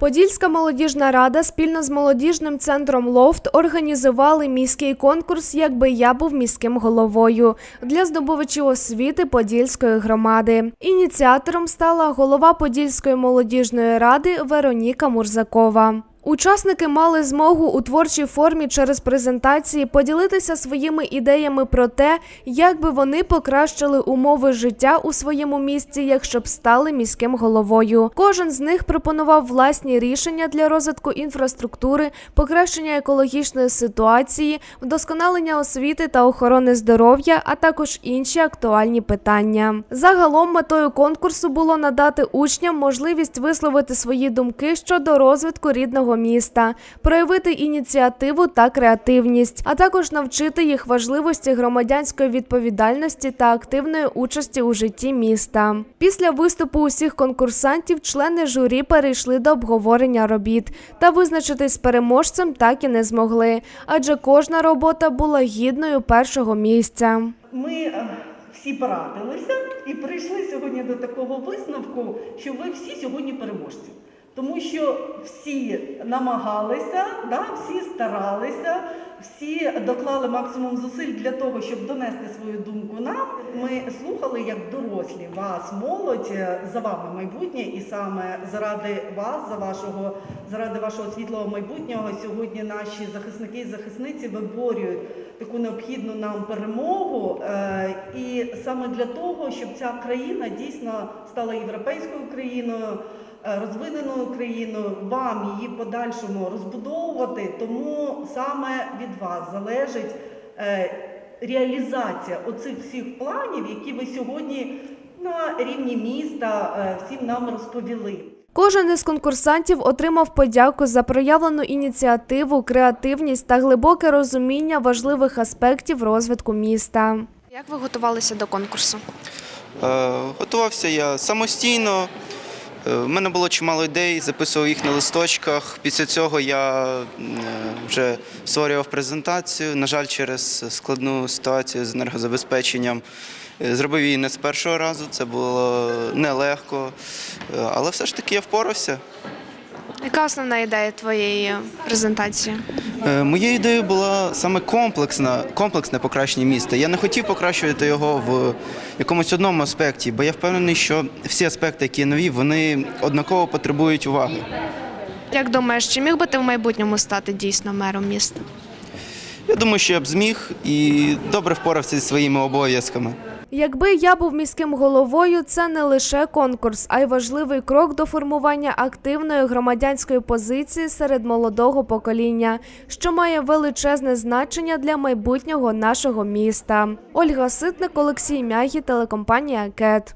Подільська молодіжна рада спільно з молодіжним центром Лофт організували міський конкурс Якби я був міським головою для здобувачів освіти Подільської громади. Ініціатором стала голова Подільської молодіжної ради Вероніка Мурзакова. Учасники мали змогу у творчій формі через презентації поділитися своїми ідеями про те, як би вони покращили умови життя у своєму місті, якщо б стали міським головою. Кожен з них пропонував власні рішення для розвитку інфраструктури, покращення екологічної ситуації, вдосконалення освіти та охорони здоров'я, а також інші актуальні питання. Загалом метою конкурсу було надати учням можливість висловити свої думки щодо розвитку рідного міста, проявити ініціативу та креативність, а також навчити їх важливості громадянської відповідальності та активної участі у житті міста. Після виступу усіх конкурсантів члени журі перейшли до обговорення робіт та визначитись з переможцем так і не змогли, адже кожна робота була гідною першого місця. Ми е, всі порадилися і прийшли сьогодні до такого висновку, що ви всі сьогодні переможці. Тому що всі намагалися, да, всі старалися, всі доклали максимум зусиль для того, щоб донести свою думку нам. Ми слухали як дорослі вас, молодь, е, за вами майбутнє, і саме заради вас, за вашого, заради вашого світлого майбутнього, сьогодні наші захисники і захисниці виборюють таку необхідну нам перемогу. Е, І саме для того, щоб ця країна дійсно стала європейською країною. е, Розвиненою країною, вам її подальшому розбудовувати, тому саме від вас залежить е, реалізація оцих всіх планів, які ви сьогодні на рівні міста всім нам розповіли. Кожен із конкурсантів отримав подяку за проявлену ініціативу, креативність та глибоке розуміння важливих аспектів розвитку міста. Як ви готувалися до конкурсу? Е, Готувався я самостійно. Е, В мене було чимало ідей, записував їх на листочках. Після цього я е, вже створював презентацію. На жаль, через складну ситуацію з енергозабезпеченням е, зробив її не з першого разу. Це було нелегко, але все ж таки я впорався. Яка основна ідея твоєї презентації? Е, Моєю ідеєю була саме комплексна, комплексне покращення міста. Я не хотів покращувати його в якомусь одному аспекті, бо я впевнений, що всі аспекти, які я навів, вони однаково потребують уваги. Як думаєш, чи міг би ти в майбутньому стати дійсно мером міста? Я думаю, що я б зміг і добре впорався зі своїми обов'язками. Якби я був міським головою, це не лише конкурс, а й важливий крок до формування активної громадянської позиції серед молодого покоління, що має величезне значення для майбутнього нашого міста. Ольга Ситник, Олексій Мягі, телекомпанія КЕТ.